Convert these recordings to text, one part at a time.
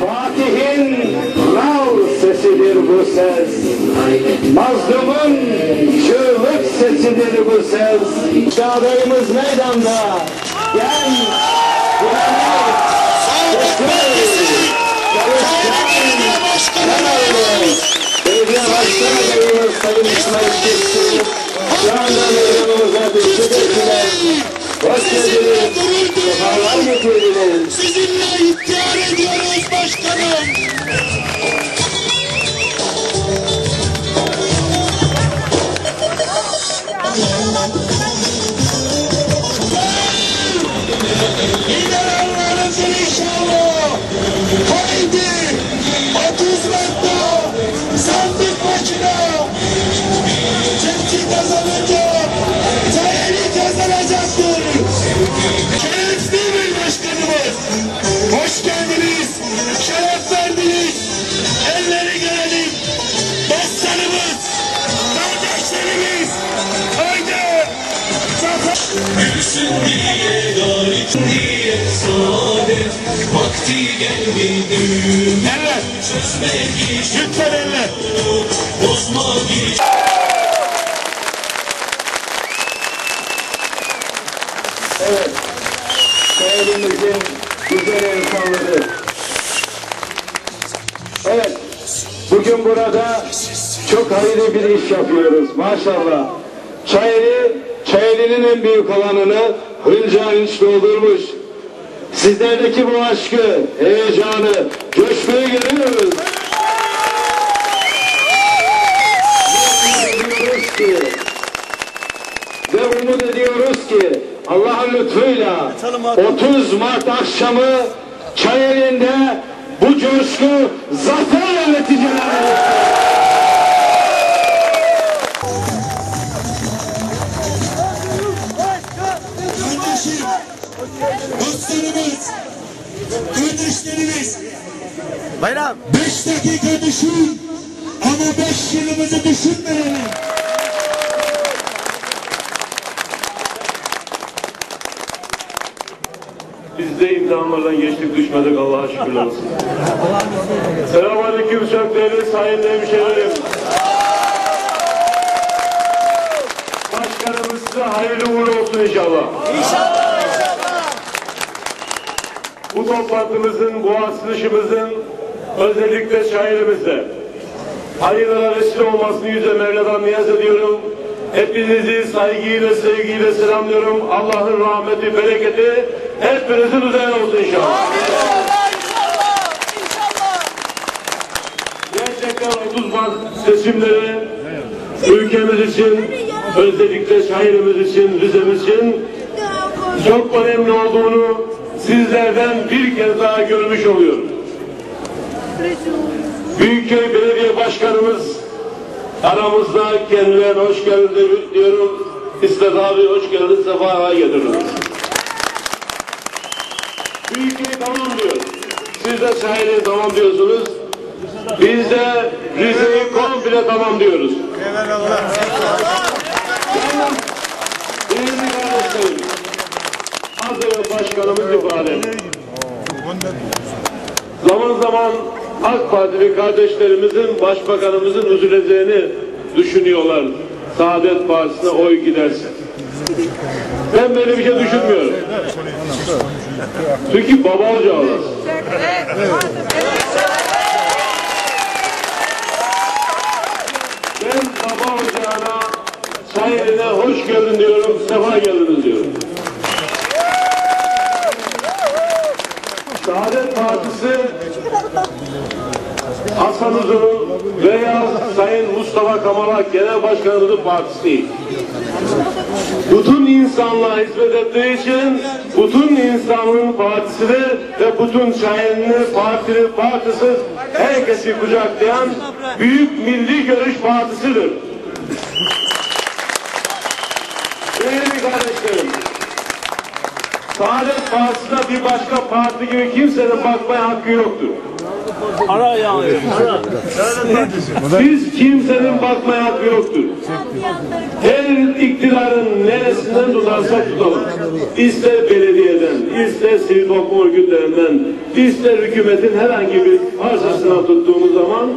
Fatih'in nal sesidir bu ses. Mazlumun çığlık sesidir bu ses. Çağdayımız meydanda. Gel. Belediye Başkanı Sayın İsmail Çiftçi. Şu anda meydanımıza teşrif ettiler. Geldiniz. Sefalar getirdiniz. Sizinle iftihar ediyoruz başkanım. Eller. Lütfen eller. Evet. Şehrimizin güzel insanları. Evet. Bugün burada çok hayırlı bir iş yapıyoruz. Maşallah. Çayeli, Çayeli'nin en büyük alanını hınca hınç doldurmuş. Sizlerdeki bu aşkı, heyecanı, coşkuyu görüyoruz. Ki, ve umut ediyoruz ki Allah'ın lütfuyla 30 Mart akşamı Çayeli'nde bu coşku zaferle neticelenir. Dostlarımız, kardeşlerimiz. Bayram. Beş dakika düşün ama beş yılımızı düşünmeyelim. Biz de imtihanlardan geçtik düşmedik Allah'a şükürler olsun. Selamünaleyküm çok değerli sayın hemşehrilerim. Başkanımız size hayırlı uğurlu olsun inşallah. Bu toplantımızın, bu asılışımızın özellikle şairimizde hayırlara vesile olmasını yüce Mevla'dan niyaz ediyorum. Hepinizi saygıyla, sevgiyle selamlıyorum. Allah'ın rahmeti, bereketi hepinizin üzerine olsun inşallah. Gerçekten 30 Mart seçimleri ülkemiz için, özellikle şairimiz için, Rize'miz için çok önemli olduğunu sizlerden bir kez daha görmüş oluyorum. Büyükköy Belediye Başkanımız aramızda kendilerine hoş geldiniz diyorum. İsmet abi hoş geldiniz, sefaha getirdiniz. Büyükköy tamam diyor. Siz de sahili tamam diyorsunuz. Biz de Rize'yi komple tamam diyoruz. Yalnız Değerli kardeşlerim, az başkanımız ifade. Zaman zaman AK Partili kardeşlerimizin başbakanımızın üzüleceğini düşünüyorlar. Saadet Partisi'ne oy giderse. Ben böyle bir şey düşünmüyorum. Çünkü baba ocağız. Ben baba ocağına, sayerine hoş geldin diyorum, sefa geldiniz diyorum. Partisi Hasan Uzun'un veya Sayın Mustafa Kamalak Genel Başkanımızın partisi değil. Bütün insanlığa hizmet ettiği için bütün insanlığın partisidir ve bütün şahinli, partili, partisiz herkesi kucaklayan büyük milli görüş partisidir. Değerli kardeşlerim, Saadet Partisi'ne bir başka parti gibi kimsenin bakmaya hakkı yoktur. Ara ya. Biz kimsenin bakmaya hakkı yoktur. Her iktidarın neresinden tutarsak tutalım. İster belediyeden, ister sivil toplum örgütlerinden, ister hükümetin herhangi bir parçasından tuttuğumuz zaman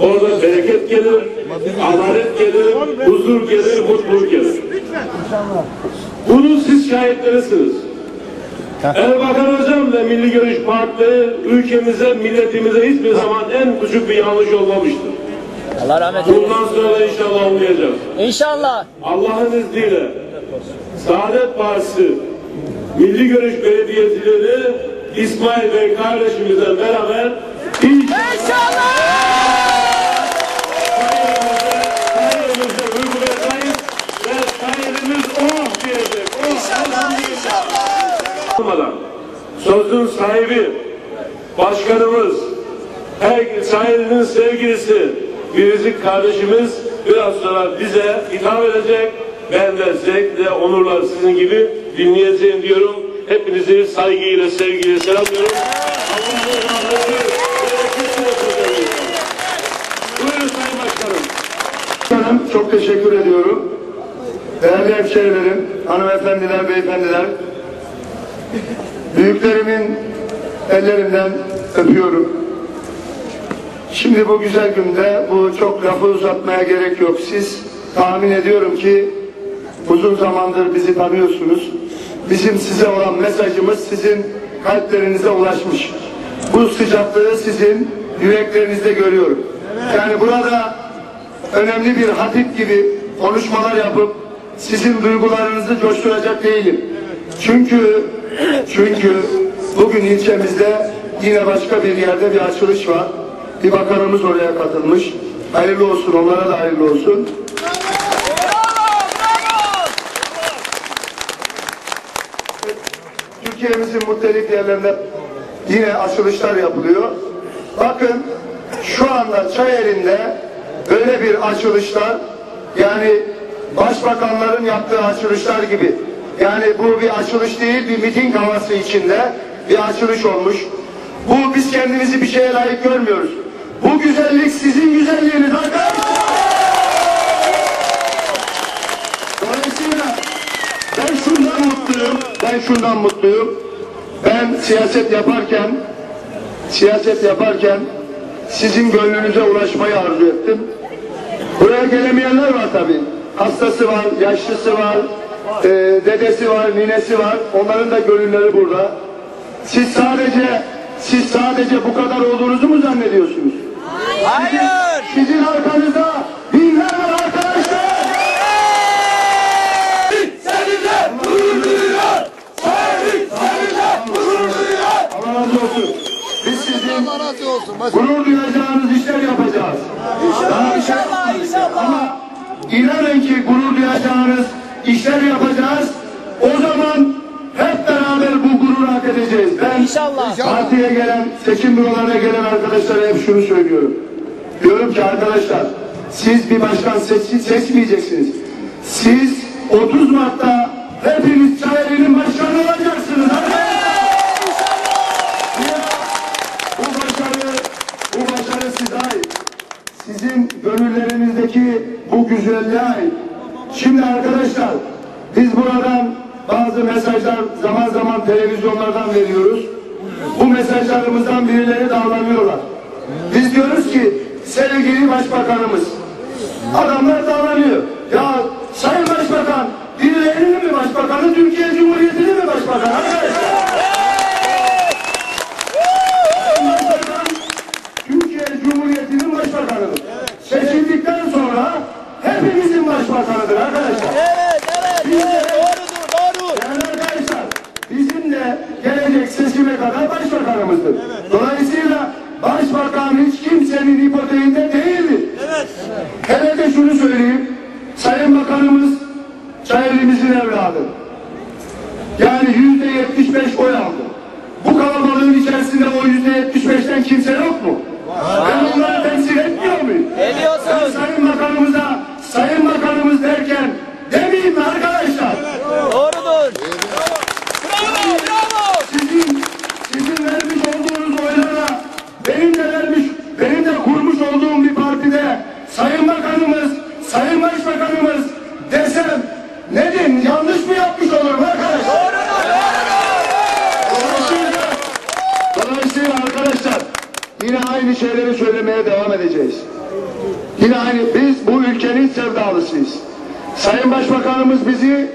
orada bereket gelir, adalet gelir, huzur gelir, mutluluk gelir. Bunun siz şahitlerisiniz. Erbakan Hocam ve Milli Görüş Partileri ülkemize, milletimize hiçbir zaman en küçük bir yanlış olmamıştır. Allah rahmet eylesin. Bundan sonra inşallah olmayacak. İnşallah. Allah'ın izniyle Saadet Partisi Milli Görüş Belediyecileri İsmail Bey kardeşimizle beraber inşallah sayemizde uygulayacağız ve sayemiz oh diyecek. Oh, inşallah, inşallah. Olmadan sözün sahibi başkanımız her sahilinin sevgilisi Biricik kardeşimiz biraz sonra bize hitap edecek. Ben de zevkle, onurla sizin gibi dinleyeceğim diyorum. Hepinizi saygıyla, sevgiyle selamlıyorum. Buyurun Sayın Başkanım. Başkanım çok teşekkür ediyorum. Değerli hemşehrilerim, hanımefendiler, beyefendiler. Büyüklerimin ellerinden öpüyorum. Şimdi bu güzel günde bu çok lafı uzatmaya gerek yok. Siz tahmin ediyorum ki uzun zamandır bizi tanıyorsunuz. Bizim size olan mesajımız sizin kalplerinize ulaşmış. Bu sıcaklığı sizin yüreklerinizde görüyorum. Yani burada önemli bir hatip gibi konuşmalar yapıp sizin duygularınızı coşturacak değilim. Çünkü çünkü bugün ilçemizde yine başka bir yerde bir açılış var. Bir bakanımız oraya katılmış. Hayırlı olsun, onlara da hayırlı olsun. Türkiye'mizin muhtelif yerlerinde yine açılışlar yapılıyor. Bakın şu anda Çayeli'nde öyle bir açılışlar yani başbakanların yaptığı açılışlar gibi. Yani bu bir açılış değil bir miting havası içinde bir açılış olmuş. Bu biz kendimizi bir şeye layık görmüyoruz. Bu güzellik sizin güzelliğiniz arkadaşlar. Dolayısıyla ben şundan mutluyum, ben şundan mutluyum. Ben siyaset yaparken, siyaset yaparken sizin gönlünüze ulaşmayı arzu ettim. Buraya gelemeyenler var tabii. Hastası var, yaşlısı var, e, dedesi var, ninesi var. Onların da gönülleri burada. Siz sadece, siz sadece bu kadar olduğunuzu mu zannediyorsunuz? Hayır. Sizin arkanızda binler var arkadaşlar. Seninle gurur duyuyor. Seninle gurur duyuyor. Allah razı olsun. Biz sizin gurur duyacağınız işler yapacağız. Bir şey Ama inanın ki gurur duyacağınız işler yapacağız. O zaman hep beraber bu gururu hak edeceğiz. Ben İnşallah. Partiye gelen, seçim bürolarına gelen arkadaşlara hep şunu söylüyorum. Diyorum ki arkadaşlar, siz bir başkan seç, seçmeyeceksiniz. Siz 30 Mart'ta hepiniz Çayeli'nin başkanı olacaksınız. Bu başarı, bu başarı size ait. Sizin gönüllerinizdeki bu güzelliğe ait. Şimdi arkadaşlar, biz buradan bazı mesajlar zaman zaman televizyonlardan veriyoruz. Bu mesajlarımızdan birileri davranıyorlar. Biz diyoruz ki sevgili başbakanımız. Adamlar davranıyor. Ya sayın başbakan birilerinin mi başbakanı Türkiye Cumhuriyeti'nin mi başbakanı? Türkiye Cumhuriyeti'nin başbakanıdır. Seçildikten sonra hepimizin başbakanıdır arkadaşlar. Evet, evet, evet. Doğrudur, doğru. Değerli arkadaşlar, bizim de gelecek seçime kadar başbakanımızdır. Dolayısıyla başbakan hiç kimsenin ipoteğinde değildir. Evet. Hele de şunu söyleyeyim, Sayın Bakanımız Çayeli'mizin evladı. Yani yüzde yetmiş beş oy aldı. Bu kalabalığın içerisinde o yüzde yetmiş beşten kimse yok mu? Ben onları temsil etmiyor muyum? Ben Ediyorsunuz. Sayın Bakanımıza, Sayın hakkımız derken demeyeyim mi arkadaşlar? Evet. Doğrudur. Bravo, bravo. Sizin, sizin vermiş olduğunuz oylara benim de vermiş, benim de kurmuş olduğum bir partide Sayın Bakanımız, Sayın Başbakanımız desem nedir? Yanlış mı yapmış olurum arkadaşlar? Doğru. Dolayısıyla arkadaşlar yine aynı şeyleri söylemeye devam edeceğiz. Yine aynı biz bu ülkenin sevdalısıyız. Sayın Başbakanımız bizi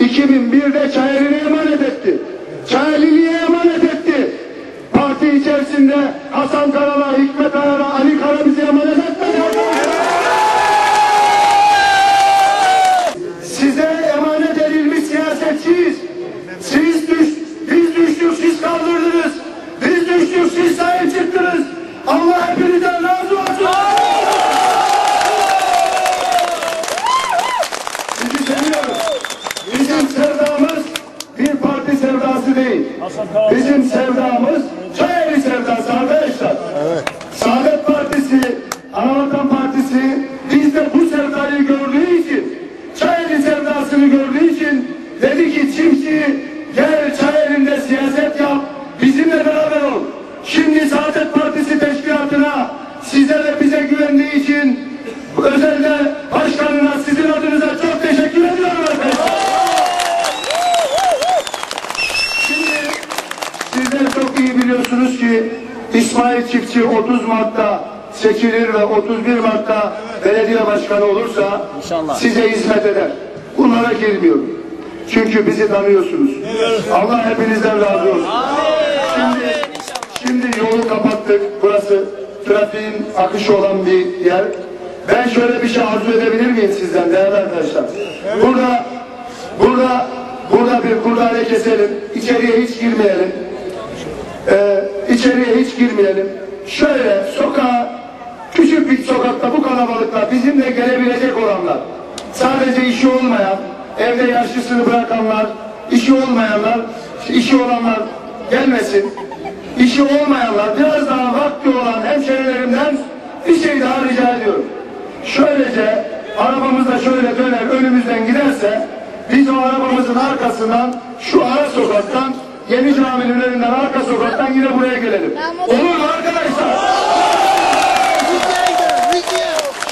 2001'de Çayeli'ne emanet etti. Çayeli'ye emanet etti. Parti içerisinde Hasan Karala, Hikmet Arara, Ali Kara bizi emanet etmedi. Ki İsmail Çiftçi 30 Mart'ta seçilir ve 31 Mart'ta belediye başkanı olursa size hizmet eder. Bunlara girmiyorum. Çünkü bizi tanıyorsunuz. Allah hepinizden razı olsun. Şimdi, şimdi yolu kapattık. Burası trafiğin akışı olan bir yer. Ben şöyle bir şey arzu edebilir miyim sizden değerli arkadaşlar? Burada burada burada bir kurdale keselim. İçeriye hiç girmeyelim. Ee, içeriye hiç girmeyelim. Şöyle sokağa küçük bir sokakta bu kalabalıkla bizimle gelebilecek olanlar. Sadece işi olmayan evde yaşlısını bırakanlar işi olmayanlar işi olanlar gelmesin. İşi olmayanlar biraz daha vakti olan hemşerilerimden bir şey daha rica ediyorum. Şöylece arabamız da şöyle döner önümüzden giderse biz o arabamızın arkasından şu ara sokaktan Yeni caminin önünden arka sokaktan yine buraya gelelim. Olur mu arkadaşlar?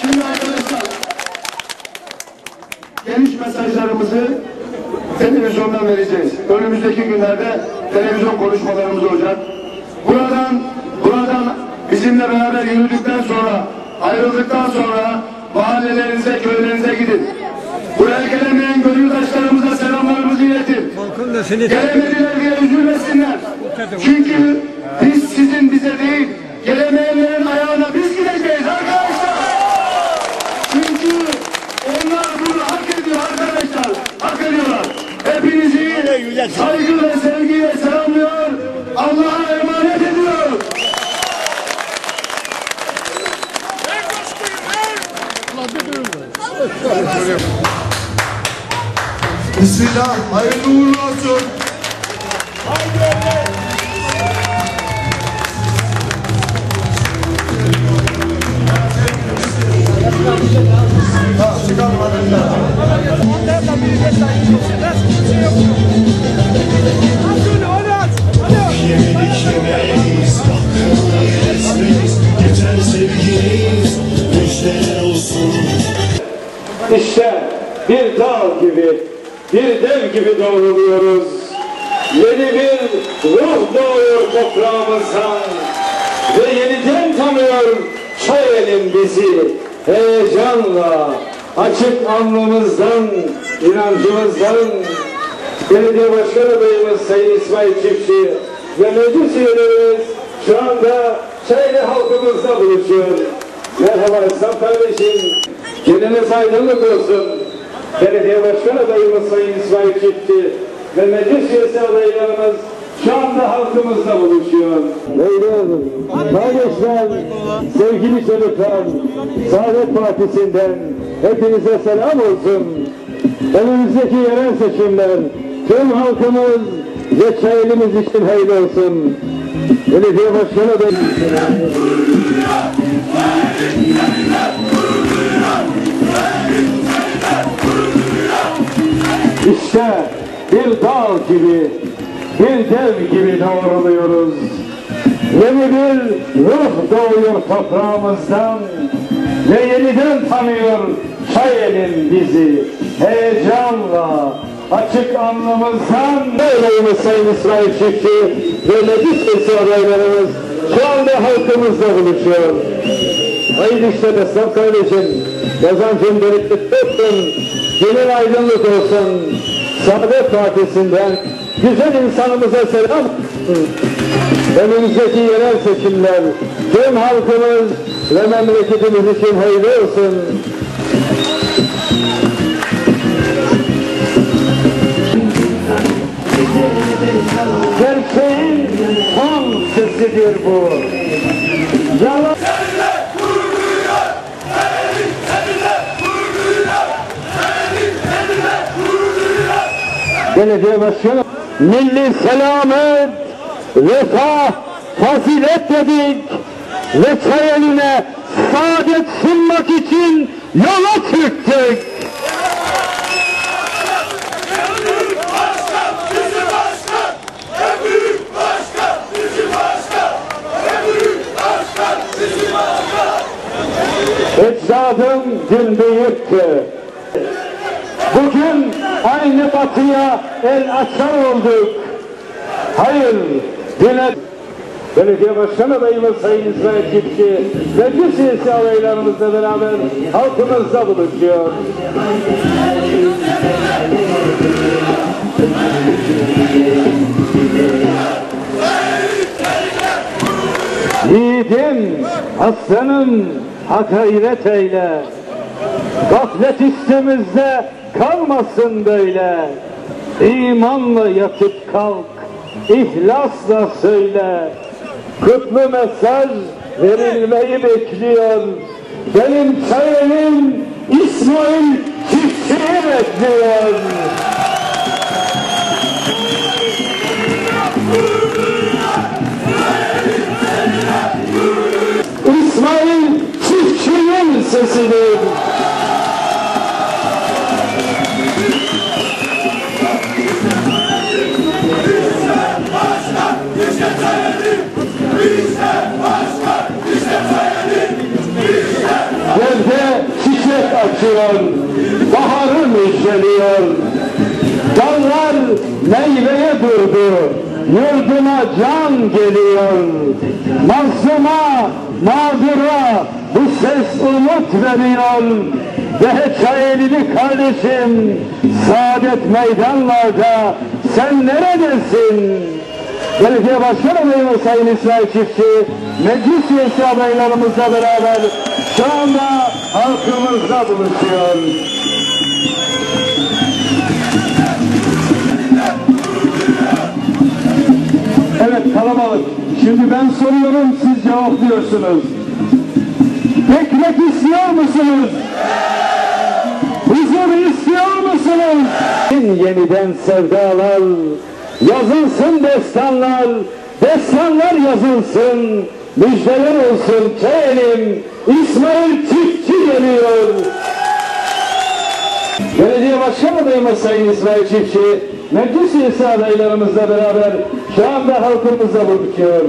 Şimdi arkadaşlar geniş mesajlarımızı televizyondan vereceğiz. Önümüzdeki günlerde televizyon konuşmalarımız olacak. Buradan buradan bizimle beraber yürüdükten sonra ayrıldıktan sonra mahallelerinize, köylerinize gidin. Buraya gelemeyen gönüldaşlarımıza iletin. Gelemediler diye üzülmesinler. Çünkü biz sizin bize değil, gelemeyenlerin ayağına biz gideceğiz arkadaşlar. Çünkü onlar bunu hak ediyor arkadaşlar. Hak ediyorlar. Hepinizi saygı ve Bismillah. Hayırlı uğurlu olsun. Ha, çıkalım hadi. Yemedik yemeyiz Hakkını esmeyiz Yeter sevginiz Müjdeler olsun İşte bir dağ gibi, bir dev gibi doğruluyoruz. Yeni bir ruh doğuyor toprağımızdan ve yeniden tanıyor Çayel'in bizi heyecanla, açık alnımızdan, inancımızdan Belediye Başkan adayımız Sayın İsmail Çiftçi ve meclis üyelerimiz şu anda Çayeli halkımızla buluşuyor. Merhaba İslam kardeşim. Gününüz aydınlık olsun. Belediye Başkan adayımız Sayın İsmail Çiftçi ve meclis üyesi adaylarımız şu anda halkımızla buluşuyor. Beyler, kardeşler, sevgili çocuklar, Saadet Partisi'nden hepinize selam olsun. Önümüzdeki yerel seçimler tüm halkımız ve çayelimiz için hayırlı olsun. Belediye Başkanı adayı. İşte bir dağ gibi, bir dev gibi doğruluyoruz. Yeni bir ruh doğuyor toprağımızdan ve yeniden tanıyor Çayel'in bizi heyecanla açık alnımızdan Böyleyimiz Sayın İsmail Çiftçi ve meclis üyesi adaylarımız şu anda halkımızla buluşuyor. Hayırlı işler esnaf kardeşim. Kazancın bereketli olsun. Günün aydınlık olsun. Saadet Partisi'nden güzel insanımıza selam. Önümüzdeki yerel seçimler tüm halkımız ve memleketimiz için hayırlı olsun. Gerçeğin son sesidir bu. Yalan Belediye Başkanı milli selamet, refah, fazilet dedik ve çay eline saadet sunmak için yola çıktık. Ecdadım dün büyüktü. Bugün aynı batıya el açar olduk. Hayır, yine Belediye Başkan adayımız Sayın İsmail Çiftçi ve tüm siyasi adaylarımızla beraber halkımızla buluşuyor. Yiğidim, aslanım, hak eyle. Gaflet üstümüzde kalmasın böyle. İmanla yatıp kalk, ihlasla söyle. Kutlu mesaj verilmeyi bekliyor. Benim çayımım İsmail Çiftçi'yi bekliyor. İsmail Çiftçi'nin sesidir. Yerde çiçek açıyor, baharı müjdeliyor. Dallar meyveye durdu, yurduna can geliyor. Mazluma, mağdura bu ses umut veriyor. Ve çayelili kardeşim, saadet meydanlarda sen neredesin? Belediye Başkan adayımız Sayın İsmail Çiftçi, meclis üyesi adaylarımızla beraber şu anda halkımızla buluşuyor. Evet kalabalık. Şimdi ben soruyorum siz cevaplıyorsunuz. Ekmek istiyor musunuz? Huzur istiyor musunuz? Yeniden sevdalar, yazılsın destanlar, destanlar yazılsın, müjdeler olsun Çeyelim, İsmail Çiftçi geliyor. Belediye Başkan adayımız Sayın İsmail Çiftçi, meclis üyesi adaylarımızla beraber şu anda halkımızla buluşuyor.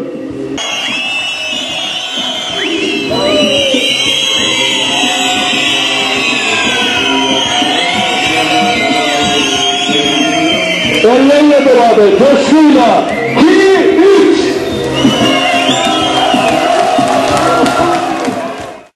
Coşkuyla